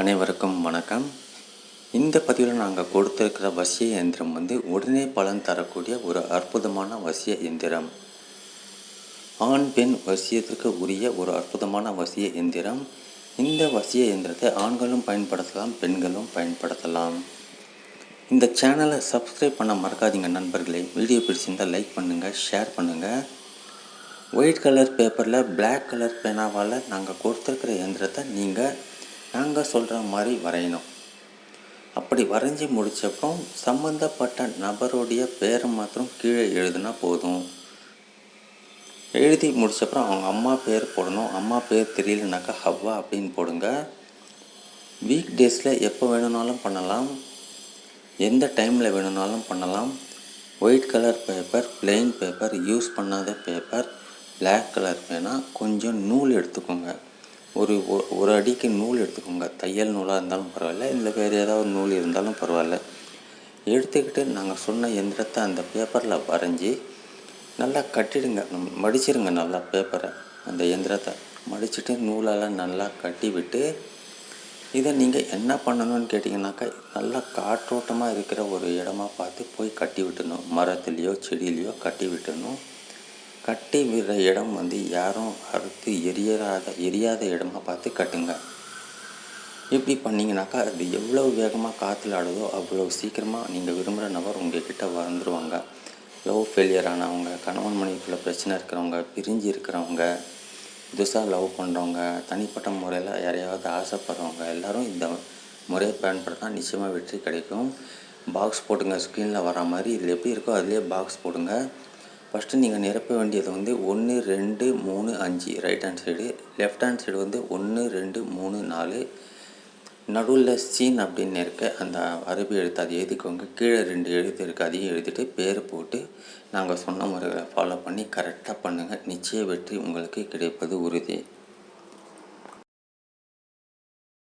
அனைவருக்கும் வணக்கம். இந்த பதிவில் நாங்கள் கொடுத்துருக்கிற வசிய இயந்திரம் வந்து உடனே பலன் தரக்கூடிய ஒரு அற்புதமான வசிய இயந்திரம். ஆண் பெண் வசியத்திற்கு உரிய ஒரு அற்புதமான வசிய இயந்திரம். இந்த வசிய இயந்திரத்தை ஆண்களும் பயன்படுத்தலாம் பெண்களும் பயன்படுத்தலாம். இந்த சேனலை சப்ஸ்கிரைப் பண்ண மறக்காதீங்க நண்பர்களே. வீடியோ பிடிச்சிருந்தால் லைக் பண்ணுங்கள் ஷேர் பண்ணுங்கள் ஒயிட் கலர் பேப்பரில் பிளாக் கலர் பேனாவால் நாங்கள் கொடுத்துருக்கிற இயந்திரத்தை நீங்கள் நாங்கள் சொல்கிற மாதிரி வரையணும். அப்படி வரைஞ்சி முடித்தப்போ சம்மந்தப்பட்ட நபருடைய பேரை மாத்திரம் கீழே எழுதுனா போதும். எழுதி முடித்தப்புறம் அவங்க அம்மா பேர் போடணும். அம்மா பேர் தெரியலனாக்கா ஹவ்வா அப்படின்னு போடுங்க. வீக் டேஸில் எப்போ வேணும்னாலும் பண்ணலாம். எந்த டைமில் வேணும்னாலும் பண்ணலாம். White colour paper plain paper use பண்ணாத பேப்பர் பிளாக் கலர் பேனா கொஞ்சம் நூல் எடுத்துக்கோங்க. ஒரு ஒரு அடிக்கு நூல் எடுத்துக்கோங்க. தையல் நூலாக இருந்தாலும் பரவாயில்ல இல்லை வேறு ஏதாவது நூல் இருந்தாலும் பரவாயில்ல. எடுத்துக்கிட்டு நாங்கள் சொன்ன எந்திரத்தை அந்த பேப்பரில் வரைஞ்சி நல்லா கட்டிடுங்க. மடிச்சிருங்க நல்லா பேப்பரை அந்த எந்திரத்தை. மடிச்சுட்டு நூலால் நல்லா கட்டி விட்டு இதை நீங்கள் என்ன பண்ணணும்னு கேட்டிங்கனாக்கா நல்லா காற்றோட்டமாக இருக்கிற ஒரு இடமா பார்த்து போய் கட்டி விட்டணும் மரத்துலேயோ செடியிலையோ கட்டி விட்டணும் கட்டி விடுற இடம் வந்து யாரும் அறுத்து எரியறாத எரியாத இடமா பார்த்து கட்டுங்க. இப்படி பண்ணிங்கனாக்கா அது எவ்வளோ வேகமாக காற்றுல ஆடுதோ அவ்வளோ சீக்கிரமாக நீங்கள் விரும்புகிற நபர் உங்ககிட்ட வந்துடுவாங்க லவ் ஃபெயிலியர் ஆனவங்க கணவன் மனைவிக்குள்ள பிரச்சனை இருக்கிறவங்க பிரிஞ்சு இருக்கிறவங்க புதுசாக லவ் பண்ணுறவங்க தனிப்பட்ட முறையில் யாரையாவது ஆசைப்படுறவங்க எல்லாரும் இந்த முறையை பயன்படுத்தினா நிச்சயமாக வெற்றி கிடைக்கும். பாக்ஸ் போட்டுங்க ஸ்க்ரீனில் வர மாதிரி இதில் எப்படி இருக்கோ அதிலே பாக்ஸ் போடுங்க. ஃபஸ்ட்டு நீங்கள் நிரப்ப வேண்டியது வந்து ஒன்று ரெண்டு மூணு அஞ்சு. Right hand side left hand side வந்து ஒன்று ரெண்டு மூணு நாலு. நடுவில் சீன் அப்படின்னு இருக்க அந்த அரபி எழுத்து அதை எழுதிக்கோங்க. கீழே ரெண்டு எழுத்து இருக்குது அதையும் எழுதிட்டு பேர் போட்டு நாங்கள் சொன்ன முறைகளை ஃபாலோ பண்ணி கரெக்டாக பண்ணுங்கள் நிச்சய வெற்றி உங்களுக்கு கிடைப்பது உறுதி.